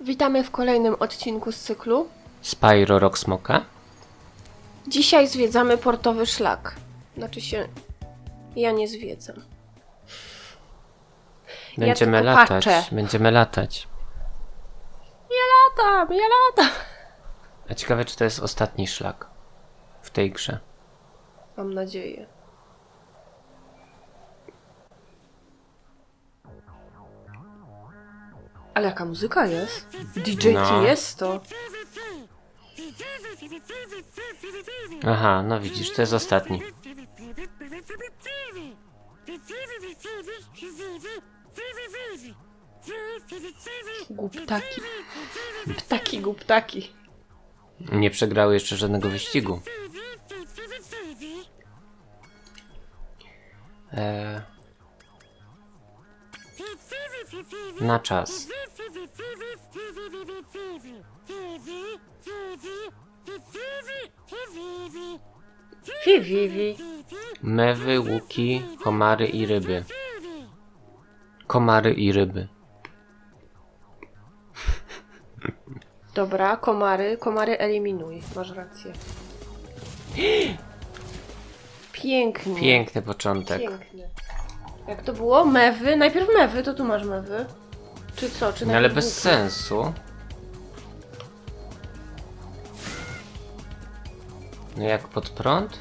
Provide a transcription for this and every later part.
Witamy w kolejnym odcinku z cyklu. Spyro Rock Smoka? Dzisiaj zwiedzamy portowy szlak. Znaczy się, ja nie zwiedzam. Będziemy tylko latać. patrzę. Będziemy latać. Ja latam, ja latam. A ciekawe, czy to jest ostatni szlak w tej grze. Mam nadzieję. Ale jaka muzyka jest? DJ No. jest to. Aha, no widzisz, to jest ostatni. Głuptaki. Ptaki, głuptaki. Nie przegrały jeszcze żadnego wyścigu. Eee, na czas. Wi, wi, wi. Mewy, łuki, komary i ryby. Komary i ryby. Dobra, komary. Komary eliminuj. Masz rację. Pięknie. Piękny początek. Piękny. Jak to było? Mewy? Najpierw mewy, to tu masz mewy. Czy co? Czy No ale najpierw bez łuki? sensu. No jak pod prąd?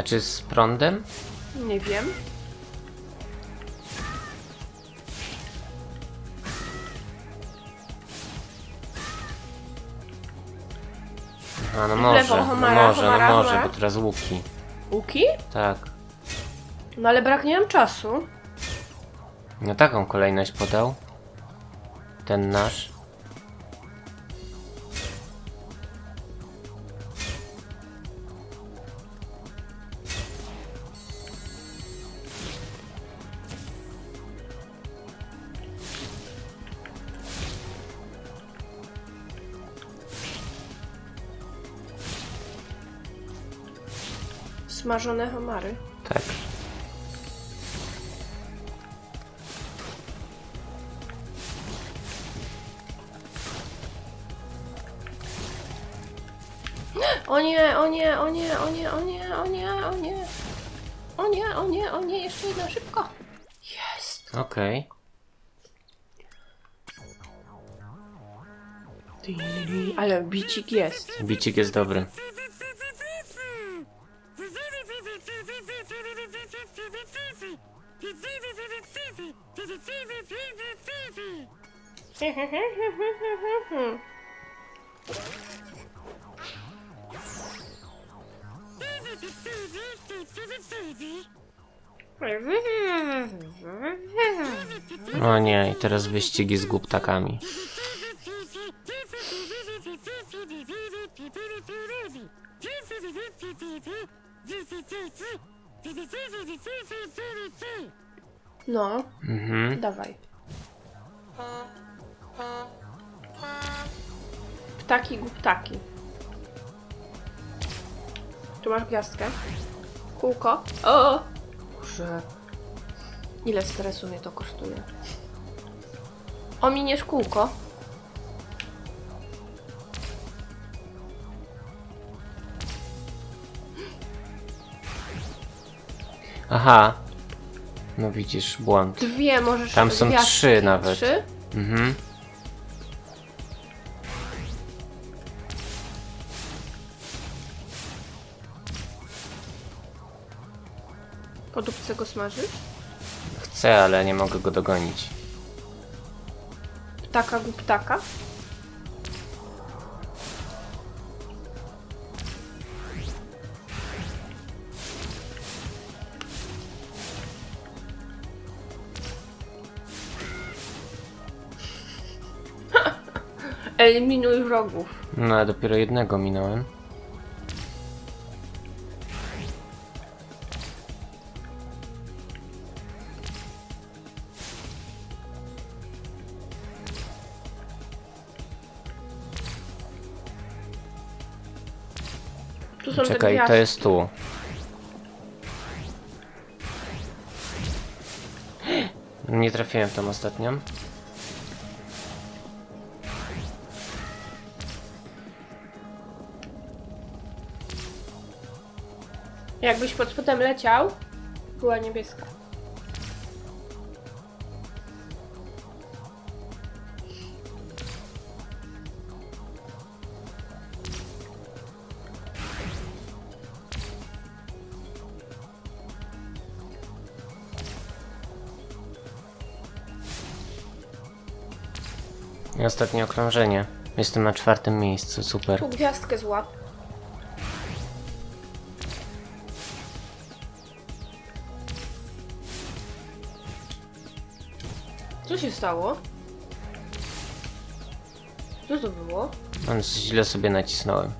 Znaczy z prądem? Nie wiem. A no W może, lewo, no homara, może, homara, no może, homara. bo teraz łuki. Łuki? Tak. No ale braknie nam czasu. No taką kolejność podał. Ten nasz. Smażone homary. Tak. O nie, o nie, o nie, o nie, o nie, o nie, o nie. O nie, o nie, o nie, jeszcze jedna szybko. Jest. Okej. Ale bicik jest. Bicik jest dobry. O nie, i teraz wyścigi z głuptakami. No, Mhm. dawaj. Ptaki, głuptaki. Tu masz gwiazdkę. Kółko. O! Boże. Ile stresu mnie to kosztuje? Ominiesz kółko. Aha. No widzisz, błąd. Dwie możesz Tam są gwiazdki. trzy nawet. Trzy? Mhm. Po dupce go smażysz? Chcę, ale nie mogę go dogonić. Ptaka, głuptaka. Eliminuj wrogów. No, ale dopiero jednego minąłem. są Czekaj, te to jest tu. Nie trafiłem w tą ostatnią. Jakbyś pod spodem leciał, była niebieska. Ostatnie okrążenie. Jestem na czwartym miejscu, super. Tu gwiazdkę złap. Co się stało? Co to było? On źle sobie nacisnąłem.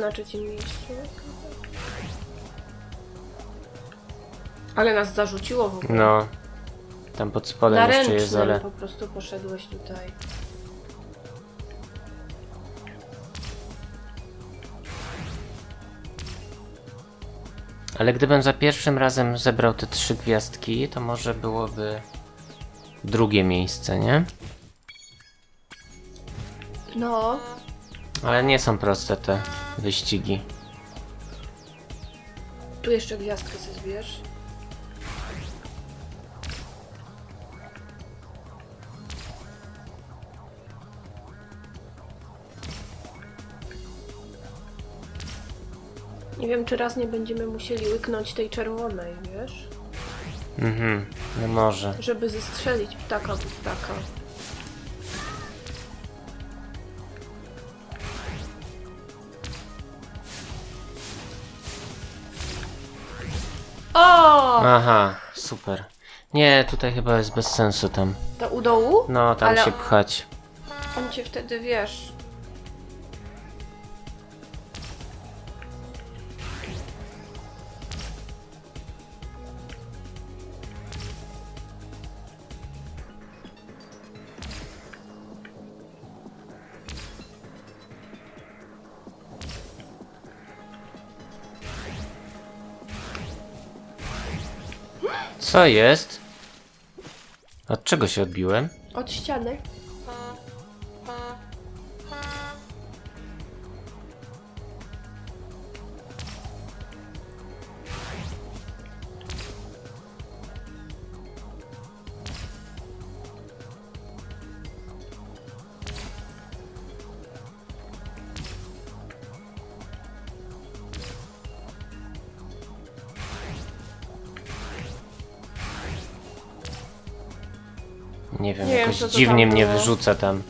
Na trzecim miejscu. Ale nas zarzuciło w ogóle. No. Tam pod spodem na jeszcze jest, ręcznym ale... po prostu poszedłeś tutaj. Ale gdybym za pierwszym razem zebrał te trzy gwiazdki, to może byłoby drugie miejsce, nie? No, Ale nie są proste te wyścigi. tu jeszcze gwiazdkę sobie zbierz. Nie wiem, czy raz nie będziemy musieli łyknąć tej czerwonej, wiesz? Mhm, no może. Żeby zestrzelić ptaka w ptaka. O! Aha, super. Nie, tutaj chyba jest bez sensu tam. To u dołu? No, tam Ale- się pchać. On cię wtedy wiesz. Co jest? Od czego się odbiłem? Od ściany. Nie wiem, Nie wiem, jakoś co to dziwnie tam mnie było. wyrzuca tam.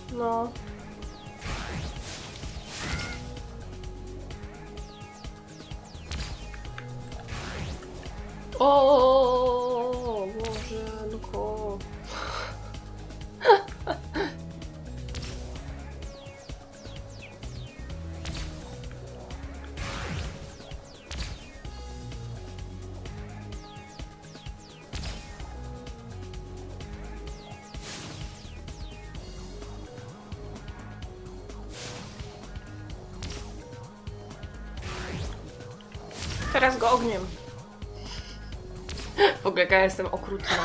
Teraz go ogniem. W ogóle ja jestem okrutna.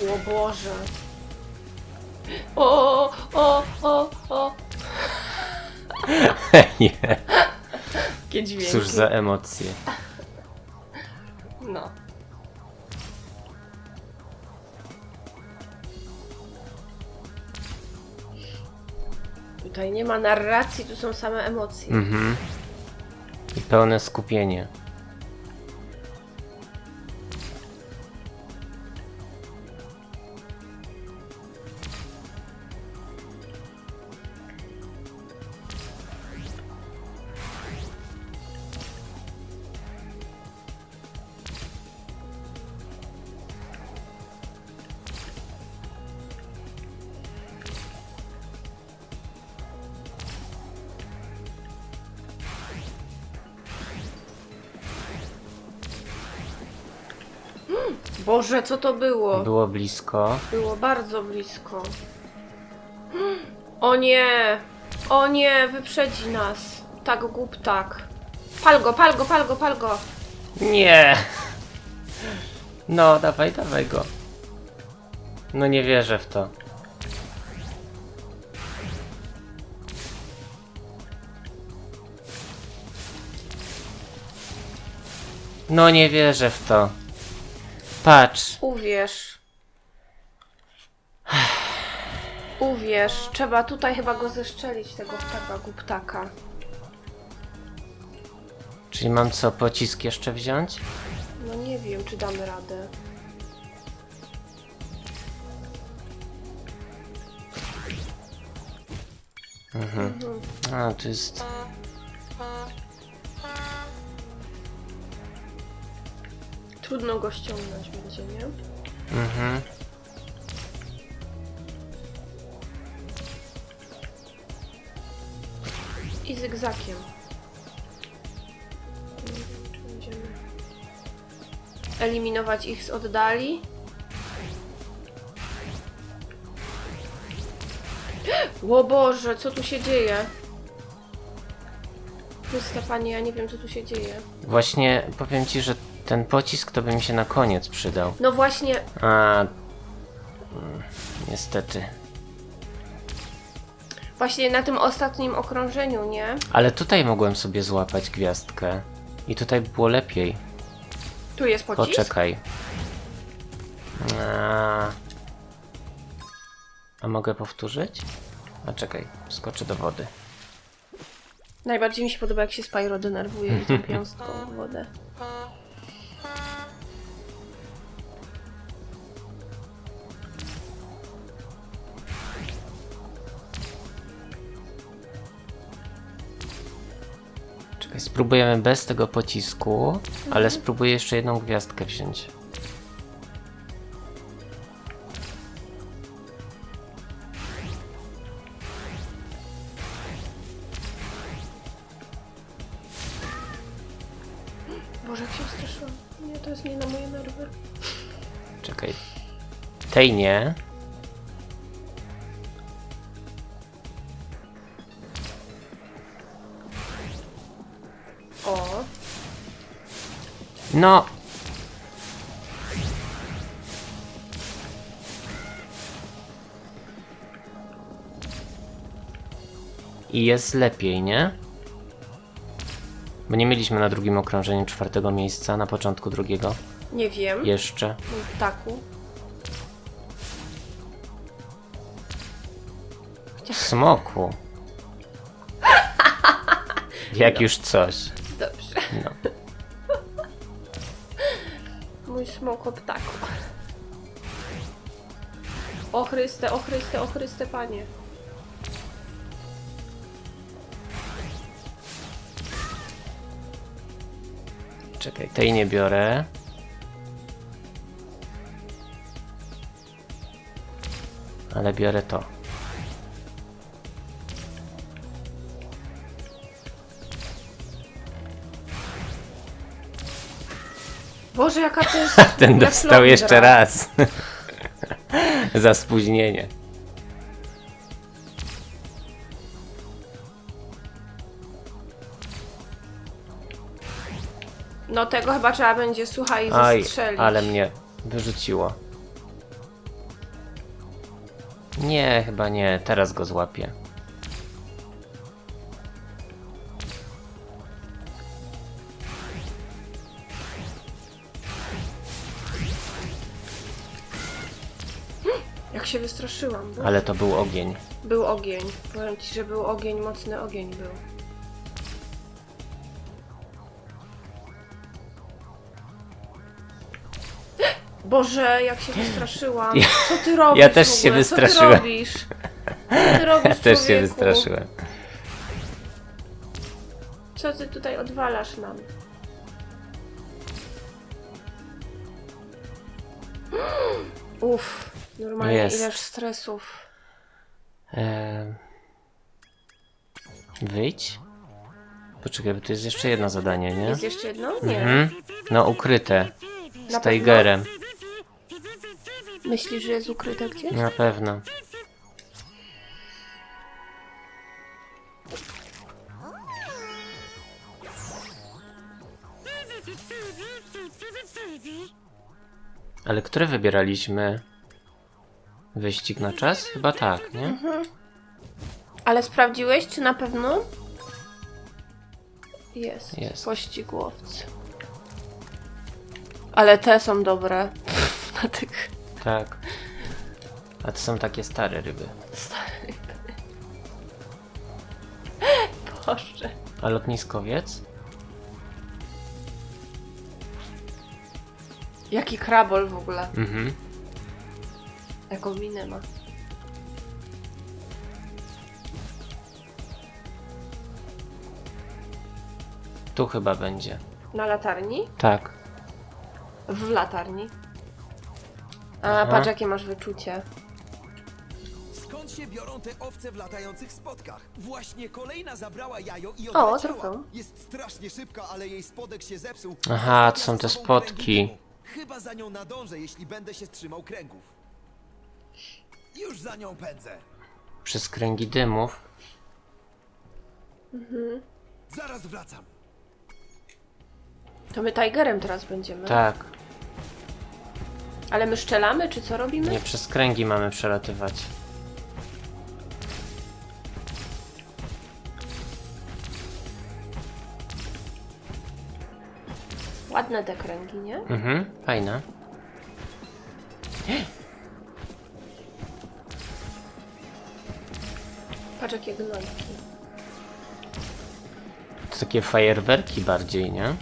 O Boże. O, o, o, o. nie, Jakie dźwięki. cóż za emocje. No. Tutaj nie ma narracji, tu są same emocje. Mhm. I pełne skupienie. Boże, co to było? Było blisko. Było bardzo blisko. O nie! O nie, wyprzedzi nas. Tak, głup, tak. Pal go, pal go, pal go, pal go. Nie! No, dawaj, dawaj go. No nie wierzę w to. No nie wierzę w to. Patrz. Uwierz. Uwierz, trzeba tutaj chyba go zeszczelić, tego ptaka, głuptaka. Czyli mam co, pocisk jeszcze wziąć? No nie wiem, czy damy radę. A, to jest... Trudno go ściągnąć będzie, nie? Mhm. I zygzakiem. Będziemy eliminować ich z oddali. O Boże, co tu się dzieje? Chryste Panie, ja nie wiem, co tu się dzieje. Właśnie powiem ci, że ten pocisk to by mi się na koniec przydał. No właśnie, A... mm, Niestety. właśnie na tym ostatnim okrążeniu, nie? Ale tutaj mogłem sobie złapać gwiazdkę. I tutaj było lepiej. Tu jest pocisk. Poczekaj. A... A mogę powtórzyć? A czekaj, skoczę do wody. Najbardziej mi się podoba, jak się Spyro denerwuje i tą piąstką wodę. Spróbujemy bez tego pocisku, ale spróbuję jeszcze jedną gwiazdkę wziąć. Boże, jak się straszyłam. Nie, to jest nie na moje nerwy. Czekaj. Tej nie. No! I jest lepiej, nie? Bo nie mieliśmy na drugim okrążeniu czwartego miejsca, na początku drugiego. nie wiem. Jeszcze. Mój ptaku. Smoku. Jak już coś. Dobrze. No. Mój smoko ptaku. O Chryste, o Chryste, o Chryste, Panie. Czekaj, tej nie biorę. Ale biorę to. Boże, jaka to jest... Ten dostał jeszcze raz. Za spóźnienie. No tego chyba trzeba będzie, słuchaj, Aj, zestrzelić. ale mnie wyrzuciło. Nie, chyba nie. Teraz go złapię. Jak się wystraszyłam. Bo... Ale to był ogień. Był ogień. Powiem ci, że był ogień, mocny ogień był. Boże, jak się wystraszyłam. Co ty robisz ja też w się ogóle? Co wystraszyłem. ty robisz? Co ty robisz, Ja też się człowieku? wystraszyłem. Co ty tutaj odwalasz nam? Uff, normalnie Jest. ileż stresów. Eee... Wyjdź? Poczekaj, bo to jest jeszcze jedno zadanie, nie? Jest jeszcze jedno? Nie. Mhm. No, ukryte. Z Na Tigerem. Myślisz, że jest ukryte gdzieś? Na pewno. Ale które wybieraliśmy? Wyścig na czas? Chyba tak, nie? Ale sprawdziłeś, czy na pewno? Jest. Jest. Pościgłowcy. Ale te są dobre. Na tych Tak. A to są takie stare ryby. starych. Boże. A lotniskowiec? Jaki krabol w ogóle. Mhm. Jaką minę ma. Tu chyba będzie. Na latarni? Tak. W latarni. A, Aha. patrz jakie masz wyczucie. Skąd się biorą te owce w latających spotkach? Właśnie kolejna zabrała jajo i O, odleciała. trofeum. Jest strasznie szybka, ale jej spodek się zepsuł. Aha, to są za te sobą spotki. Chyba za nią nadążę, jeśli będę się trzymał kręgów. Już za nią pędzę. Przez kręgi dymów. Zaraz wracam. To my Tigerem teraz będziemy. Tak. Ale my szczelamy, czy co robimy? Nie przez kręgi mamy przelatywać. Ładne te kręgi, nie? Mhm, fajne. Patrz jakie gnojki. To takie fajerwerki bardziej, nie?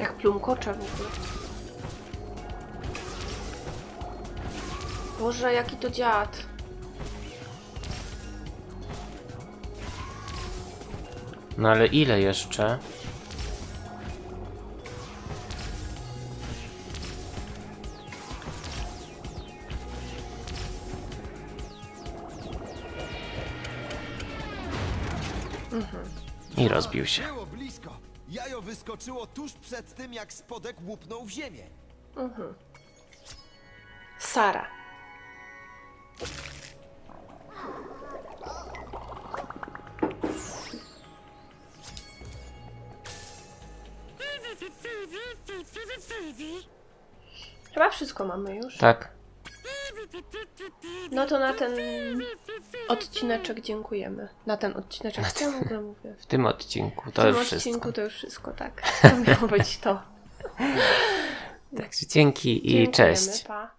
Jak plumkocze w ogóle. Boże, jaki to dziad. No ale ile jeszcze? I rozbił się. Było blisko. Jajo wyskoczyło tuż przed tym, jak spodek łupnął w ziemię. Sara. Chyba wszystko mamy już. Tak. No to na ten odcineczek dziękujemy. Na ten odcineczek. Co ja w ogóle mówię? W tym odcinku W to tym już odcinku wszystko. to już wszystko, tak. To miało być to. Także dzięki i Dziękujemy, cześć. Pa.